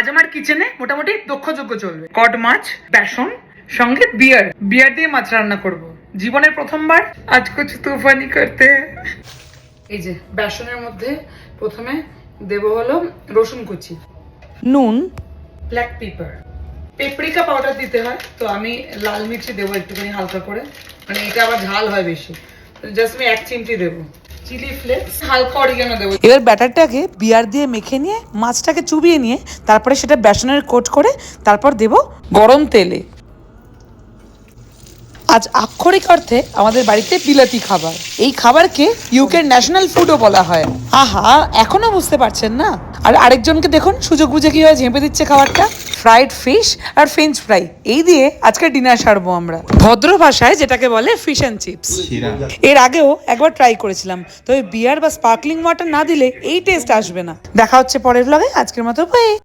আজ আমার কিচেনে মোটামুটি দক্ষযোগ্য চলবে। কড মাছ বেসন সঙ্গে বিয়ার বিয়ার দিয়ে মাছ রান্না করব। জীবনের প্রথমবার আজ কিছু তুফানি করতে। এই যে বেসনের মধ্যে প্রথমে দেব হলো রসুন কুচি। নুন। ব্ল্যাক পেপার পেপরিকা পাউডার দিতে হয় তো আমি লাল মির্চি দেবো একটুখানি হালকা করে। মানে এটা আবার ঝাল হয় বেশি। জাস্ট আমি এক চিমটি দেবো। এবার ব্যাটারটাকে বিয়ার দিয়ে মেখে নিয়ে, মাছটাকে চুবিয়ে নিয়ে, তারপরে সেটা বেসনের কোট করে তারপর দেব গরম তেলে। আজ আক্ষরিক অর্থে আমাদের বাড়িতে বিলাতি খাবার। এই খাবারকে ইউকের ন্যাশনাল ফুডও বলা হয়। আহা, এখনও বুঝতে পারছেন না? আর আরেকজনকে দেখুন, সুযোগ বুঝে কীভাবে ঝেঁপে দিচ্ছে খাবারটা। ফ্রাইড ফিশ আর ফ্রেঞ্চ ফ্রাই এই দিয়ে আজকে ডিনার সারবো আমরা। ভদ্র ভাষায় যেটাকে বলে ফিশ অ্যান্ড চিপস এর আগেও একবার ট্রাই করেছিলাম তবে বিয়ার বা স্পার্কলিং ওয়াটার না দিলে এই টেস্ট আসবে না। দেখা হচ্ছে পরের ব্লগে আজকের মতো বাই